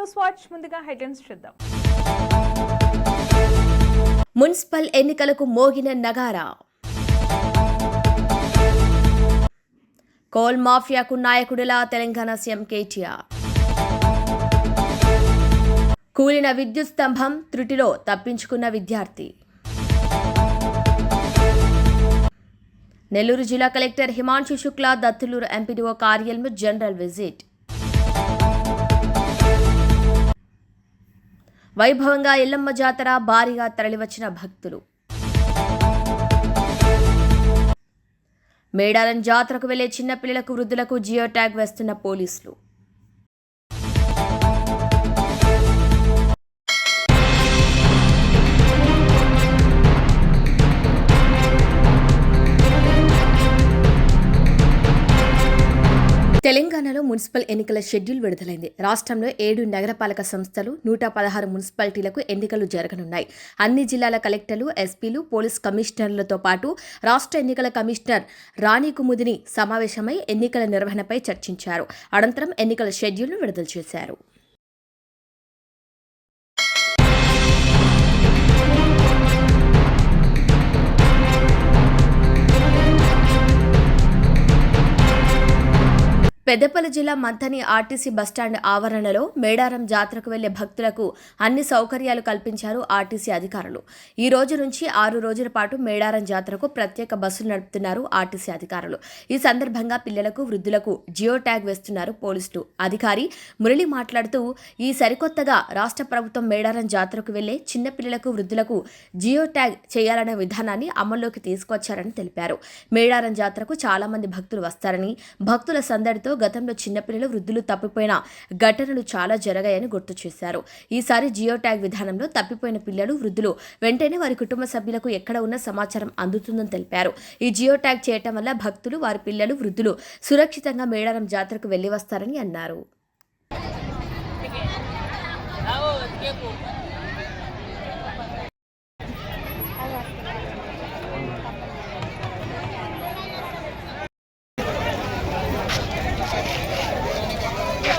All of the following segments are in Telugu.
న్యూస్ వాచ్ ముందుగా హెడ్లైన్స్ చూద్దాం. మున్సిపల్ ఎన్నికలకు మోగిన నగారా? కోల్ మాఫియాకు నాయకుడిలా తెలంగాణ సీఎం కేటీఆర్. కూలిన విద్యుత్ స్తంభం త్రుటిలో తప్పించుకున్న విద్యార్థి. నెల్లూరు జిల్లా కలెక్టర్ హిమాంశు శుక్లా దత్తులూరు ఎంపీడీఓ కార్యాలయం జనరల్ విజిట్. వైభవంగా ఎల్లమ్మ జాతర భారీగా తరలివచ్చిన భక్తులు. మేడారం జాతరకు వెళ్ళే చిన్నపిల్లలకు వృద్ధులకు జియో ట్యాగ్ వేస్తున్న పోలీసులు. తెలంగాణలో మున్సిపల్ ఎన్నికల షెడ్యూల్ విడుదలైంది. రాష్ట్రంలో ఏడు నగరపాలక సంస్థలు నూట పదహారు మున్సిపాలిటీలకు ఎన్నికలు జరగనున్నాయి. అన్ని జిల్లాల కలెక్టర్లు ఎస్పీలు పోలీస్ కమిషనర్లతో పాటు రాష్ట్ర ఎన్నికల కమిషనర్ రాణి కుముదిని సమావేశమై ఎన్నికల నిర్వహణపై చర్చించారు. అనంతరం ఎన్నికల షెడ్యూల్ను విడుదల చేశారు. పెద్దపల్లి జిల్లా మంథని ఆర్టీసీ బస్టాండ్ ఆవరణలో మేడారం జాతరకు వెళ్ళే భక్తులకు అన్ని సౌకర్యాలు కల్పించారు ఆర్టీసీ అధికారులు. ఈ రోజు నుంచి ఆరు రోజుల పాటు మేడారం జాతరకు ప్రత్యేక బస్సులు నడుపుతున్నారు ఆర్టీసీ అధికారులు. ఈ సందర్భంగా పిల్లలకు వృద్ధులకు జియో ట్యాగ్ వేస్తున్నారు పోలీసులు. అధికారి మురళి మాట్లాడుతూ ఈ సరికొత్తగా రాష్ట్ర ప్రభుత్వం మేడారం జాతరకు వెళ్ళే చిన్నపిల్లలకు వృద్ధులకు జియో ట్యాగ్ చేయాలనే విధానాన్ని అమల్లోకి తీసుకొచ్చారని తెలిపారు. మేడారం జాతరకు చాలా మంది భక్తులు వస్తారని భక్తుల సందడితో గతంలో చిన్నపిల్లలు వృద్ధులు తప్పిపోయిన ఘటనలు చాలా జరగాయని గుర్తు చేశారు. ఈసారి జియో ట్యాగ్ విధానంలో తప్పిపోయిన పిల్లలు వృద్ధులు వెంటనే వారి కుటుంబ సభ్యులకు ఎక్కడ ఉన్న సమాచారం అందుతుందని తెలిపారు. ఈ జియో ట్యాగ్ చేయటం వల్ల భక్తులు వారి పిల్లలు వృద్ధులు సురక్షితంగా మేడారం జాతరకు వెళ్ళి వస్తారని అన్నారు.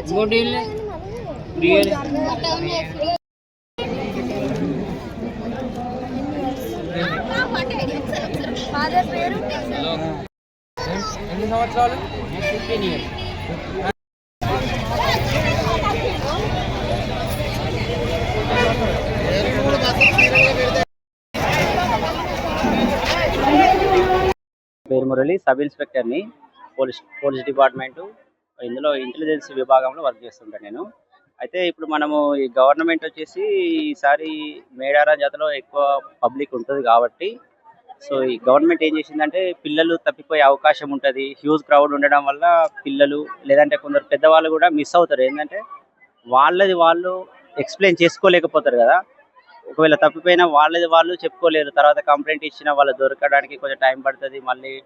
ఇంకోటి రియల్ ఎన్ని సంవత్సరాలు? Fifteen years. పేరు మురళి సబ్ ఇన్స్పెక్టర్ని పోలీస్ పోలీస్ డిపార్ట్మెంటు ఇందులో ఇంటెలిజెన్స్ విభాగంలో వర్క్ చేస్తుంటాను నేను. అయితే ఇప్పుడు మనము ఈ గవర్నమెంట్ వచ్చేసి ఈసారి మేడారం జాతరలో ఎక్కువ పబ్లిక్ ఉంటుంది కాబట్టి సో ఈ గవర్నమెంట్ ఏం చేసిందంటే పిల్లలు తప్పిపోయే అవకాశం ఉంటుంది. హ్యూజ్ క్రౌడ్ ఉండడం వల్ల పిల్లలు లేదంటే కొందరు పెద్దవాళ్ళు కూడా మిస్ అవుతారు. ఏంటంటే వాళ్ళది వాళ్ళు ఎక్స్ప్లెయిన్ చేసుకోలేకపోతారు కదా. ఒకవేళ తప్పిపోయినా వాళ్ళది వాళ్ళు చెప్పుకోలేరు. తర్వాత కంప్లైంట్ ఇచ్చిన వాళ్ళు దొరకడానికి కొంచెం టైం పడుతుంది. మళ్ళీ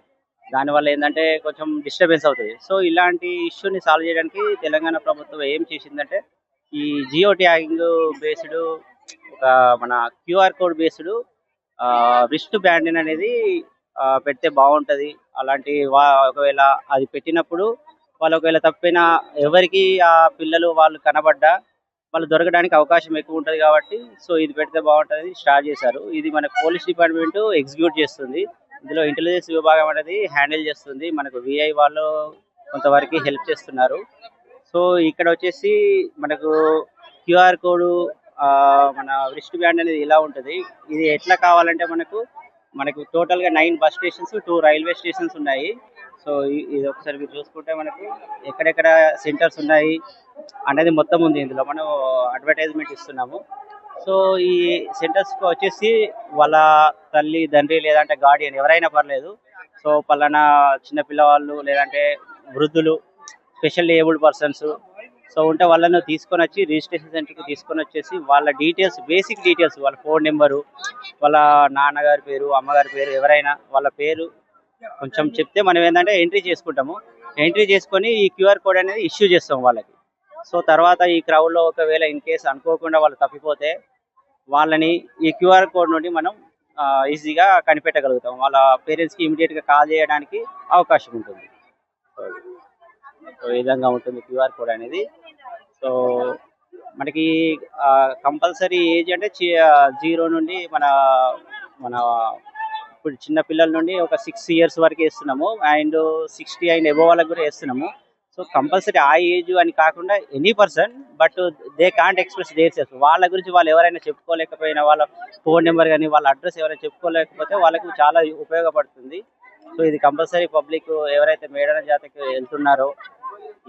దానివల్ల ఏంటంటే కొంచెం డిస్టర్బెన్స్ అవుతుంది. సో ఇలాంటి ఇష్యూని సాల్వ్ చేయడానికి తెలంగాణ ప్రభుత్వం ఏం చేసిందంటే ఈ జియో ట్యాగింగ్ బేస్డ్ ఒక మన QR code based wrist banding అనేది పెడితే బాగుంటది. అలాంటి వా- ఒకవేళ అది పెట్టినప్పుడు వాళ్ళు ఒకవేళ తప్పిన ఎవరికి ఆ పిల్లలు వాళ్ళు కనబడ్డా వాళ్ళు దొరకడానికి అవకాశం ఎక్కువ ఉంటుంది కాబట్టి సో ఇది పెడితే బాగుంటుంది స్టార్ట్ చేశారు. ఇది మన పోలీస్ డిపార్ట్మెంట్ ఎగ్జిక్యూట్ చేస్తుంది. ఇందులో ఇంటెలిజెన్స్ విభాగం అనేది హ్యాండిల్ చేస్తుంది. మనకు విఐ వాళ్ళు కొంతవరకు హెల్ప్ చేస్తున్నారు. సో ఇక్కడ వచ్చేసి మనకు క్యూఆర్ కోడ్ మన రిస్ట్ బ్యాండ్ అనేది ఇలా ఉంటుంది. ఇది ఎట్లా కావాలంటే మనకు మనకు టోటల్గా nine bus stations two railway stations ఉన్నాయి. సో ఇది ఒకసారి మీరు చూసుకుంటే మనకి ఎక్కడెక్కడ సెంటర్స్ ఉన్నాయి అనేది మొత్తం ఉంది ఇందులో. మనం అడ్వర్టైజ్మెంట్ ఇస్తున్నాము. సో ఈ సెంటర్స్ వచ్చేసి వాళ్ళ తల్లి తండ్రి లేదంటే గార్డియన్ ఎవరైనా పర్లేదు. సో పలానా చిన్న పిల్లవాళ్ళు లేదంటే వృద్ధులు స్పెషల్ ఏబుల్డ్ పర్సన్స్ సో ఉంటే వాళ్ళను తీసుకొని వచ్చి రిజిస్ట్రేషన్ సెంటర్కి తీసుకొని వచ్చేసి వాళ్ళ డీటెయిల్స్ బేసిక్ డీటెయిల్స్ వాళ్ళ ఫోన్ నెంబరు వాళ్ళ నాన్నగారి పేరు అమ్మగారి పేరు ఎవరైనా వాళ్ళ పేరు కొంచెం చెప్తే మనం ఏంటంటే ఎంట్రీ చేసుకుంటాము. ఎంట్రీ చేసుకొని ఈ క్యూఆర్ కోడ్ అనేది ఇష్యూ చేస్తాం వాళ్ళకి. సో తర్వాత ఈ క్రౌడ్లో ఒకవేళ ఇన్ కేస్ అనుకోకుండా వాళ్ళు తప్పిపోతే వాళ్ళని ఈ క్యూఆర్ కోడ్ నుండి మనం ఈజీగా కనిపెట్టగలుగుతాం. వాళ్ళ పేరెంట్స్కి ఇమీడియట్గా కాల్ చేయడానికి అవకాశం ఉంటుంది. సో ఈ విధంగా ఉంటుంది క్యూఆర్ కోడ్ అనేది. సో మనకి కంపల్సరీ ఏజ్ అంటే జీరో నుండి మన మన ఇప్పుడు చిన్న పిల్లల నుండి ఒక సిక్స్ ఇయర్స్ వరకు వేస్తున్నాము. అండ్ సిక్స్టీ అండ్ ఎబో వాళ్ళకి కూడా వేస్తున్నాము. సో కంపల్సరీ ఆ ఏజ్ అని కాకుండా any person but they can't express their self వాళ్ళ గురించి వాళ్ళు ఎవరైనా చెప్పుకోలేకపోయినా వాళ్ళ ఫోన్ నెంబర్ కానీ వాళ్ళ అడ్రస్ ఎవరైనా చెప్పుకోలేకపోతే వాళ్ళకు చాలా ఉపయోగపడుతుంది. సో ఇది కంపల్సరీ పబ్లిక్ ఎవరైతే మేడన జాతకి వెళ్తున్నారో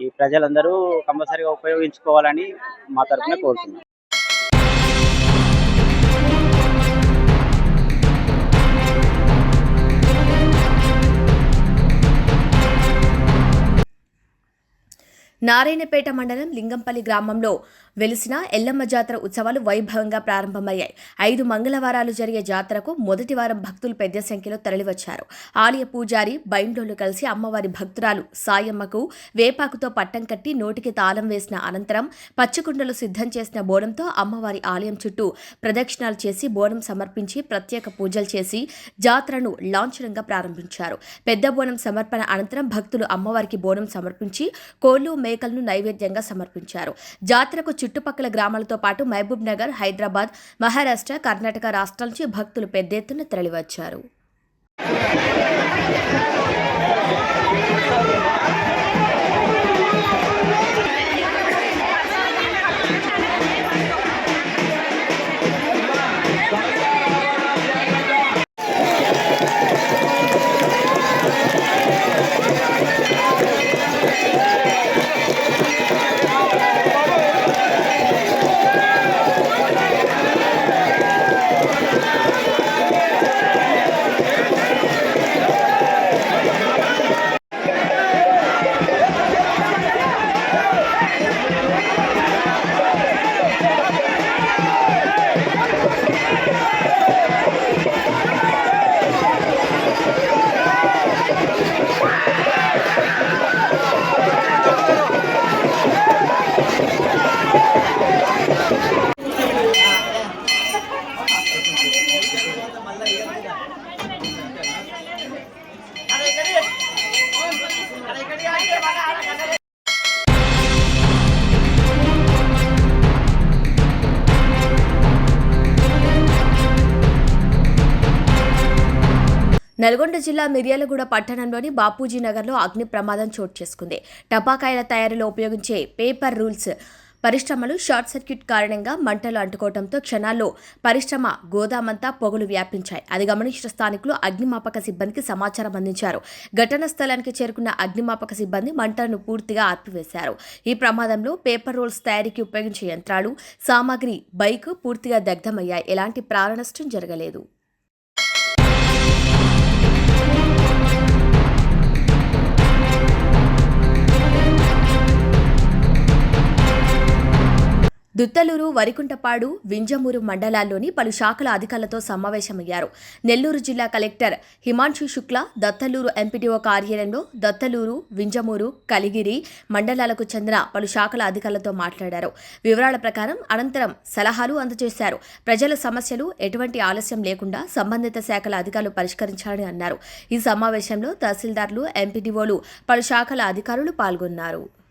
ఈ ప్రజలందరూ కంపల్సరీగా ఉపయోగించుకోవాలని మా తరఫున కోరుతున్నాం. నారాయణపేట మండలం లింగంపల్లి గ్రామంలో వెలిసిన ఎల్లమ్మ జాతర ఉత్సవాలు వైభవంగా ప్రారంభమయ్యాయి. ఐదు మంగళవారాలు జరిగే జాతరకు మొదటి వారం భక్తులు పెద్ద సంఖ్యలో తరలివచ్చారు. ఆలయ పూజారి బైండోలు కలిసి అమ్మవారి భక్తురాలు సాయమ్మకు వేపాకుతో పట్టం కట్టి నోటికి తాళం వేసిన అనంతరం పచ్చకుండలు సిద్ధం చేసిన బోనంతో అమ్మవారి ఆలయం చుట్టూ ప్రదక్షిణాలు చేసి బోనం సమర్పించి ప్రత్యేక పూజలు చేసి జాతరను లాంఛనంగా ప్రారంభించారు. పెద్ద బోనం సమర్పణ అనంతరం భక్తులు అమ్మవారికి బోనం సమర్పించి కోళ్ళు మేకలను నైవేద్యంగా సమర్పించారు. జాతరకు చుట్టుపక్కల గ్రామాలతో పాటు మహబూబ్ నగర్ హైదరాబాద్ మహారాష్ట్ర కర్ణాటక రాష్ట్రాల నుంచి భక్తులు పెద్ద ఎత్తున తరలివచ్చారు. నల్గొండ జిల్లా మిర్యాలగూడ పట్టణంలోని బాపూజీ నగర్లో అగ్ని ప్రమాదం చోటు చేసుకుంది. టపాకాయల తయారీలో ఉపయోగించే పేపర్ రూల్స్ పరిశ్రమలు షార్ట్ సర్క్యూట్ కారణంగా మంటలు అంటుకోవడంతో క్షణాల్లో పరిశ్రమ గోదామంతా పొగలు వ్యాపించాయి. అది గమనించిన స్థానికులు అగ్నిమాపక సిబ్బందికి సమాచారం అందించారు. ఘటనా స్థలానికి చేరుకున్న అగ్నిమాపక సిబ్బంది మంటలను పూర్తిగా ఆర్పివేశారు ఈ ప్రమాదంలో పేపర్ రోల్స్ తయారీకి ఉపయోగించే యంత్రాలు సామాగ్రి బైక్ పూర్తిగా దగ్ధమయ్యాయి. ఎలాంటి ప్రాణనష్టం జరగలేదు. దుత్తలూరు వరికుంటపాడు వింజమూరు మండలాల్లోని పలు శాఖల అధికారులతో సమావేశమయ్యారు. నెల్లూరు జిల్లా కలెక్టర్ హిమాంశు శుక్లా దత్తలూరు ఎంపీడీఓ కార్యాలయంలో దత్తలూరు వింజమూరు కలిగిరి మండలాలకు చెందిన పలు శాఖల అధికారులతో మాట్లాడారు. వివరాల ప్రకారం అనంతరం సలహాలు అందజేశారు. ప్రజల సమస్యలు ఎటువంటి ఆలస్యం లేకుండా సంబంధిత శాఖల అధికారులు పరిష్కరించాలని అన్నారు. ఈ సమావేశంలో తహసీల్దార్లు ఎంపీడీఓలు పలు శాఖల అధికారులు పాల్గొన్నారు.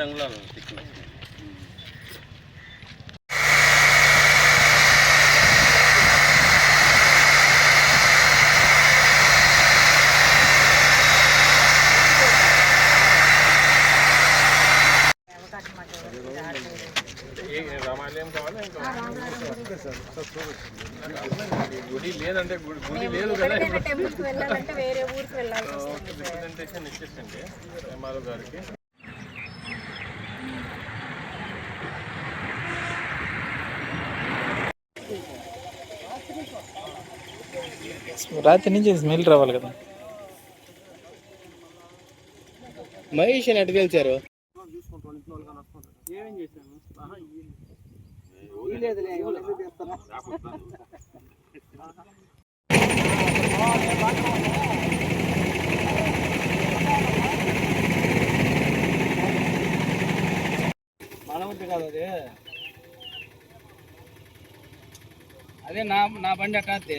ఏడు అంగుళాలు చికెన్ గుడి లేదంటే గుడి లేదు కదా. టెంపుల్కి వెళ్ళాలంటే వేరే ఊరికి వెళ్ళాలి గారికి. రాత్రి నుంచి స్మెల్ రావాలి కదా. మహేష్ అని ఎటు గెలిచారు? మనముంది కాదు అది. అదే నా నా బండి అట్టే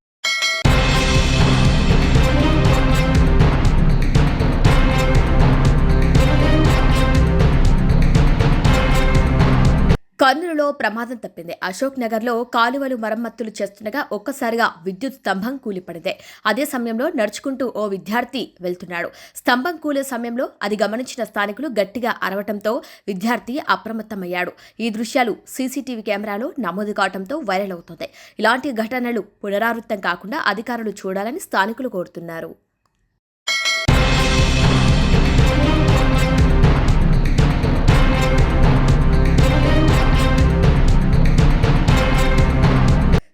కర్నూలులో ప్రమాదం తప్పింది. అశోక్ నగర్లో కాలువలు మరమ్మతులు చేస్తుండగా ఒక్కసారిగా విద్యుత్ స్తంభం కూలిపడింది. అదే సమయంలో నడుచుకుంటూ ఓ విద్యార్థి వెళ్తున్నాడు. స్తంభం కూలే సమయంలో అది గమనించిన స్థానికులు గట్టిగా అరవటంతో విద్యార్థి అప్రమత్తమయ్యాడు. ఈ దృశ్యాలు సీసీటీవీ కెమెరాలో నమోదు కావడంతో వైరల్ అవుతుంది. ఇలాంటి ఘటనలు పునరావృతం కాకుండా అధికారులు చూడాలని స్థానికులు కోరుతున్నారు.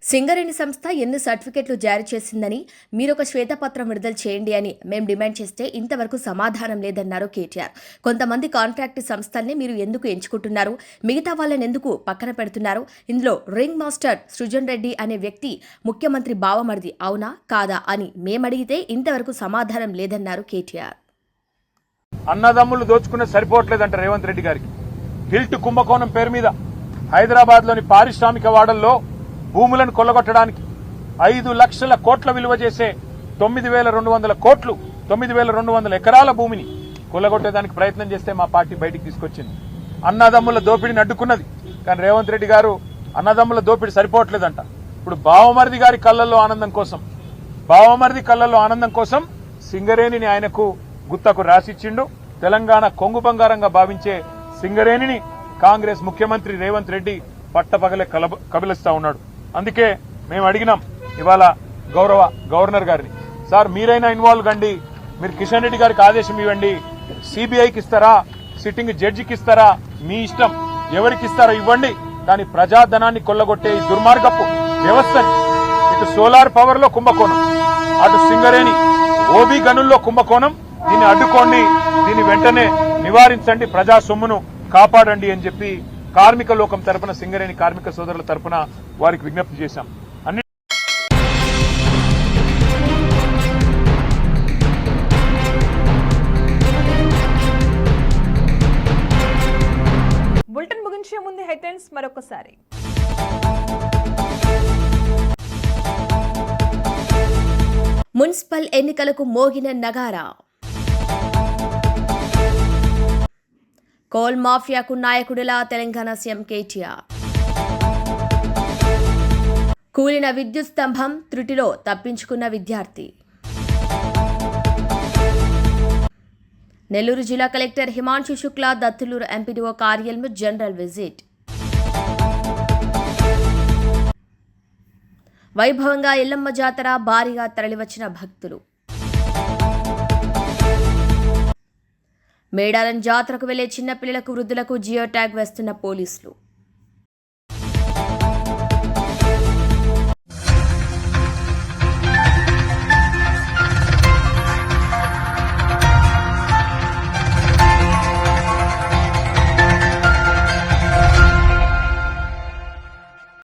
సింగరేణి సంస్థ ఎన్ని సర్టిఫికెట్లు జారీ చేసిందని మీరొక శ్వేతపత్రం విడుదల చేయండి అని మేము డిమాండ్ చేస్తే ఇంతవరకు సమాధానం లేదన్నారు కేటీఆర్. కొంతమంది కాంట్రాక్ట్ సంస్థల్ని మీరు ఎందుకు ఎంచుకుంటున్నారు? మిగతా వాళ్ళని ఎందుకు పక్కన పెడుతున్నారు? ఇందులో రింగ్ మాస్టర్ సృజన్ రెడ్డి అనే వ్యక్తి ముఖ్యమంత్రి బావమరిది అవునా? కాదా? అని మేమడిగితే ఇంతవరకు సమాధానం లేదన్నారు కేటీఆర్. అన్నదమ్ములు దోచుకున్న సరిపోవట్లేదంట రేవంత్ రెడ్డి గారికి. హిల్ట్ కుంభకోణం పేరు మీద హైదరాబాద్లోని పారిశ్రామిక వాడల్లో భూములను కొల్లగొట్టడానికి ఐదు లక్షల కోట్ల విలువ చేసే తొమ్మిది వేల రెండు వందల కోట్లు తొమ్మిది వేల రెండు వందల ఎకరాల భూమిని కొల్లగొట్టేదానికి ప్రయత్నం చేస్తే మా పార్టీ బయటికి తీసుకొచ్చింది. అన్నదమ్ముల దోపిడిని అడ్డుకున్నది కానీ రేవంత్ రెడ్డి గారు అన్నదమ్ముల దోపిడి సరిపోవట్లేదంట. ఇప్పుడు బావమరిది గారి కళ్ళల్లో ఆనందం కోసం బావమరిది కళ్ళల్లో ఆనందం కోసం సింగరేణిని ఆయనకు గుత్తకు రాసిచ్చిండు. తెలంగాణ కొంగు బంగారంగా భావించే సింగరేణిని కాంగ్రెస్ ముఖ్యమంత్రి రేవంత్ రెడ్డి పట్టపగలే కలబ కబిలిస్తా ఉన్నాడు. అందుకే మేము అడిగినాం ఇవాళ గౌరవ గవర్నర్ గారిని. సార్ మీరైనా ఇన్వాల్వ్ కండి. మీరు కిషన్ రెడ్డి గారికి ఆదేశం ఇవ్వండి. సిబిఐకి ఇస్తారా? సిట్టింగ్ జడ్జికి ఇస్తారా? మీ ఇష్టం. ఎవరికి ఇస్తారో ఇవ్వండి. కానీ ప్రజాధనాన్ని కొల్లగొట్టే ఈ దుర్మార్గపు వ్యవస్థని ఇటు సోలార్ పవర్లో కుంభకోణం అటు సింగరేణి ఓబీ గనుల్లో కుంభకోణం దీన్ని అడ్డుకోండి. దీన్ని వెంటనే నివారించండి. ప్రజా సొమ్మును కాపాడండి అని చెప్పి కార్మిక లోకం తరపున సింగరేణి కార్మిక సోదరుల తరపున వారికి విజ్ఞప్తి చేశాం. అన్ని బులెటిన్ ముగించే ముందు హెడ్లైన్స్ మరొకసారి. మున్సిపల్ ఎన్నికలకు మోగిన నగారా? కోల్ మాఫియాకు నాయకుడిలా తెలంగాణ సీఎం కేటీఆర్. కూలిన విద్యుత్ స్తంభం త్రుటిలో తప్పించుకున్న విద్యార్థి. నెల్లూరు జిల్లా కలెక్టర్ హిమాంశు శుక్లా దత్తులూరు ఎంపీడీఓ కార్యాలయం జనరల్ విజిట్. వైభవంగా ఎల్లమ్మ జాతర భారీగా తరలివచ్చిన భక్తులు. మేడారం జాతరకు వెళ్ళే చిన్నపిల్లలకు వృద్ధులకు జియో ట్యాగ్ వేస్తున్న పోలీసులు.